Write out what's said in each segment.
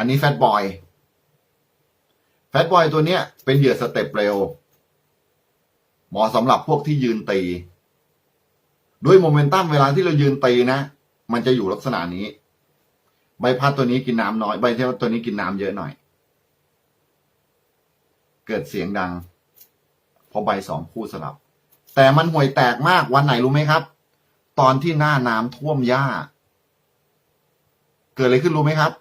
อันนี้แฟตบอยแฟตบอยตัวเนี้ยเป็นเหยื่อสเต็ปเร็วเหมาะสำหรับพวกที่ยืนตี ด้วยโมเมนตัมเวลาที่เรายืนตีนะ มันจะอยู่ลักษณะนี้ ใบพัดตัวนี้กินน้ำน้อย ใบเทวตัวนี้กินน้ำเยอะหน่อย เกิดเสียงดังเพราะใบสองคู่สลับ แต่มันห่วยแตกมากวันไหนรู้ไหมครับ ตอนที่หน้าน้ำท่วมหญ้า เกิดอะไรขึ้นรู้ไหมครับ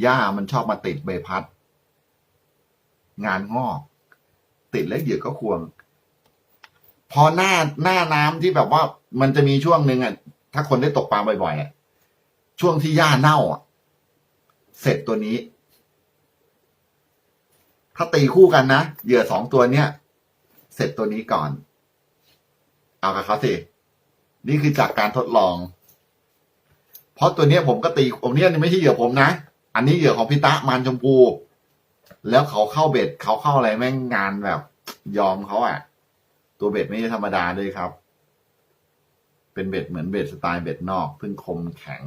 หญ้ามันชอบมาติดใบพัด งานงอก ติดแล้วเหยื่อก็ควง พอหน้าหน้าน้ำที่แบบว่ามันจะมีช่วงหนึ่งอะ ถ้าคนได้ตกปลาบ่อยๆอะช่วงที่หญ้าเน่าอะ เสร็จตัวนี้ ถ้าตีคู่กันนะเหยื่อสองตัวเนี้ยเสร็จตัวนี้ก่อน เอากับเขาสิ นี่คือจากการทดลอง เพราะตัวเนี้ยผมก็ตีผมเนี้ยไม่ใช่เหยื่อผมนะ อันนี้เหยื่อของพิตะมันชมพู แล้วเขาเข้าเบ็ดเขาเข้าอะไรแม่งงานแบบ ยอมเขาอะตัวเบ็ดไม่ใช่ธรรมดาด้วยครับ เป็นเบ็ดเหมือนเบ็ดสไตล์เบ็ดนอกซึ่งคมแข็ง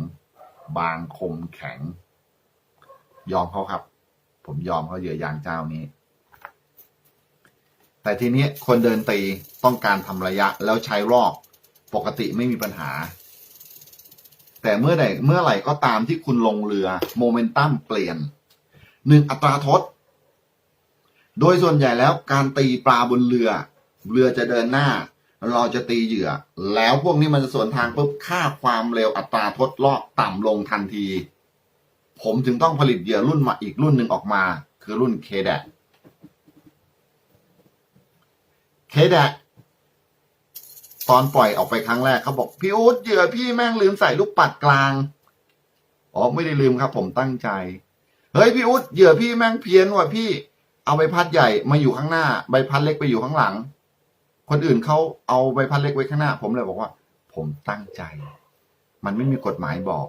บางคมแข็ง ยอมเขาครับ ผมยอมเขาเหยื่อยางเจ้านี้ แต่ทีนี้คนเดินตีต้องการทำระยะแล้วใช้รอบปกติไม่มีปัญหา แต่เมื่อใดเมื่อไหร่ก็ตามที่คุณลงเรือโมเมนตัมเปลี่ยนหนึ่งอัตราทด โดยส่วนใหญ่แล้วการตีปลาบนเรือ เรือจะเดินหน้า เราจะตีเหยื่อ แล้วพวกนี้มันจะสวนทางปุ๊บค่าความเร็วอัตราทดรอบต่ำลงทันที ผมจึงต้องผลิตเหยื่อรุ่นมาอีกรุ่นหนึ่งออกมา คือรุ่นเคแดเคแด ตอนปล่อยออกไปครั้งแรกเขาบอกพี่อุ๊ดเหยื่อพี่แม่งลืมใส่ลูกปัดกลางอ๋อไม่ได้ลืมครับ ผมตั้งใจเฮ้ยพี่อุ๊ดเหยื่อพี่แม่งเพี้ยนว่ะพี่ เอาใบพัดใหญ่มาอยู่ข้างหน้า ใบพัดเล็กไปอยู่ข้างหลัง คนอื่นเขาเอาใบพัดเล็กไว้ข้างหน้า ผมเลยบอกว่า ผมตั้งใจ มันไม่มีกฎหมายบอก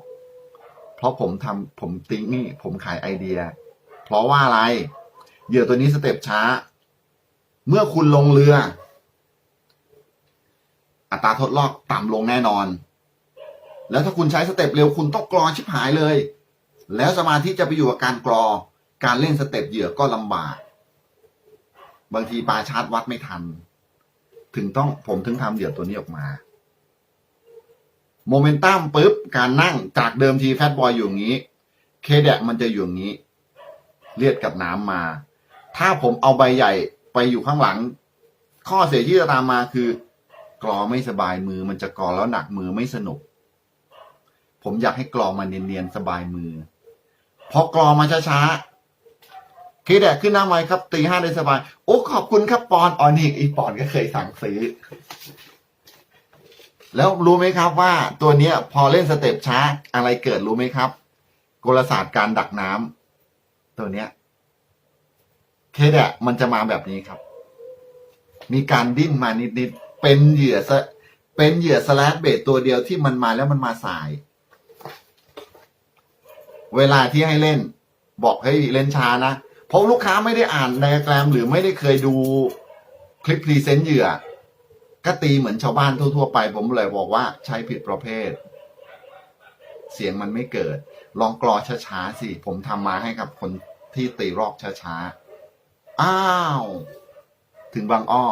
เพราะผมทำผมติ๊งนี่ผมขายไอเดีย เพราะว่าอะไรเหยื่อตัวนี้สเต็ปช้า เมื่อคุณลงเรือ อัตราทดลอกต่ำลงแน่นอน แล้วถ้าคุณใช้สเต็ปเร็วคุณต้องกรอชิบหายเลย แล้วสมาธิจะไปอยู่กับการกรอ การเล่นสเต็ปเหยื่อก็ลำบาก บางทีปลาชาร์จวัดไม่ทัน ถึงต้องผมถึงทำเหยื่อตัวนี้ออกมาโมเมนตัมปุ๊บการนั่งจากเดิมทีแฟตบอยอยู่อย่างนี้ เคแดกมันจะอยู่อย่างนี้ เลียดกับน้ำมา ถ้าผมเอาใบใหญ่ไปอยู่ข้างหลัง ข้อเสียที่จะตามมาคือ กรอไม่สบายมือ มันจะกรอแล้วหนักมือไม่สนุก ผมอยากให้กรอมาเนียนๆสบายมือ พอกรอมาช้าๆเคแดกขึ้นหน้าไม้ครับตีห้าได้สบาย โอ้ขอบคุณครับปอนอ๋อนี่อีปอนก็เคยสั่งซื้อ แล้วรู้ไหมครับว่าตัวเนี้ย พอเล่นสเต็ปช้า อะไรเกิดรู้ไหมครับกลศาสตร์การดักน้ำตัวเนี้ยเคแดกมันจะมาแบบนี้ครับ มีการดิ้นมานิดๆ เป็นเหยื่อเป็นเหยื่อสแลดเบสตัวเดียวที่มันมาแล้วมันมาสาย เวลาที่ให้เล่น บอกให้เล่นช้านะเพราะลูกค้าไม่ได้อ่านไดอะแกรม หรือไม่ได้เคยดูคลิปพรีเซนต์เหยื่อ ก็ตีเหมือนชาวบ้านทั่ว ๆ ไป ผมเลยบอกว่าใช้ผิดประเภท เสียงมันไม่เกิด ลองกรอช้าๆสิ ผมทำมาให้กับคนที่ตีรอกช้าๆ อ้าว ถึงบางอ้อ